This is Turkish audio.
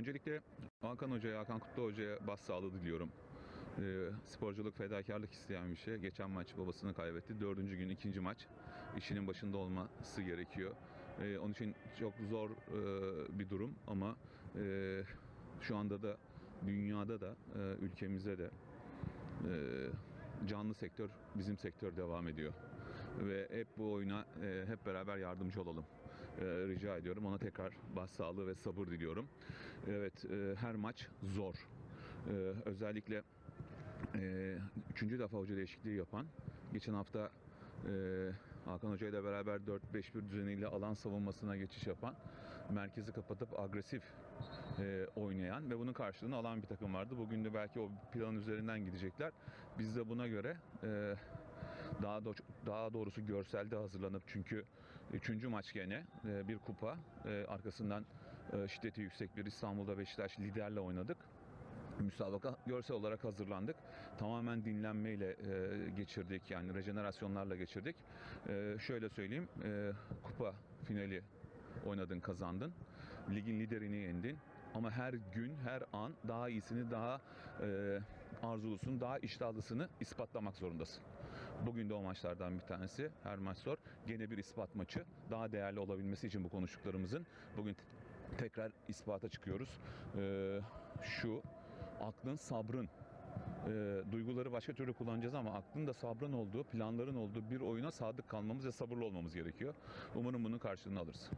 Öncelikle Hakan Hoca'ya, Hakan Kutlu Hoca'ya başsağlığı diliyorum. Ee, sporculuk fedakarlık isteyen bir şey. Geçen maç babasını kaybetti. Dördüncü gün ikinci maç. İşinin başında olması gerekiyor. Ee, onun için çok zor e, bir durum ama e, şu anda da dünyada da e, ülkemizde de e, canlı sektör bizim sektör devam ediyor. Ve hep bu oyuna e, hep beraber yardımcı olalım. E, rica ediyorum. Ona tekrar başsağlığı ve sabır diliyorum. Evet, e, her maç zor. E, özellikle e, üçüncü defa hoca değişikliği yapan, geçen hafta e, Hakan Hoca ile beraber 4-5-1 düzeniyle alan savunmasına geçiş yapan, merkezi kapatıp agresif e, oynayan ve bunun karşılığını alan bir takım vardı. Bugün de belki o plan üzerinden gidecekler. Biz de buna göre e, daha do- daha doğrusu görselde hazırlanıp çünkü üçüncü maç gene e, bir kupa e, arkasından e, şiddeti yüksek bir İstanbul'da Beşiktaş liderle oynadık. Müsabaka görsel olarak hazırlandık. Tamamen dinlenmeyle e, geçirdik yani rejenerasyonlarla geçirdik. E, şöyle söyleyeyim e, kupa finali oynadın kazandın. Ligin liderini yendin. Ama her gün, her an daha iyisini, daha e, arzulusunu, daha iştahlısını ispatlamak zorundasın. Bugün de o maçlardan bir tanesi. Her maç zor. Gene bir ispat maçı. Daha değerli olabilmesi için bu konuştuklarımızın bugün tekrar ispata çıkıyoruz. E, şu aklın, sabrın e, duyguları başka türlü kullanacağız ama aklın da sabrın olduğu, planların olduğu bir oyuna sadık kalmamız ve sabırlı olmamız gerekiyor. Umarım bunun karşılığını alırız.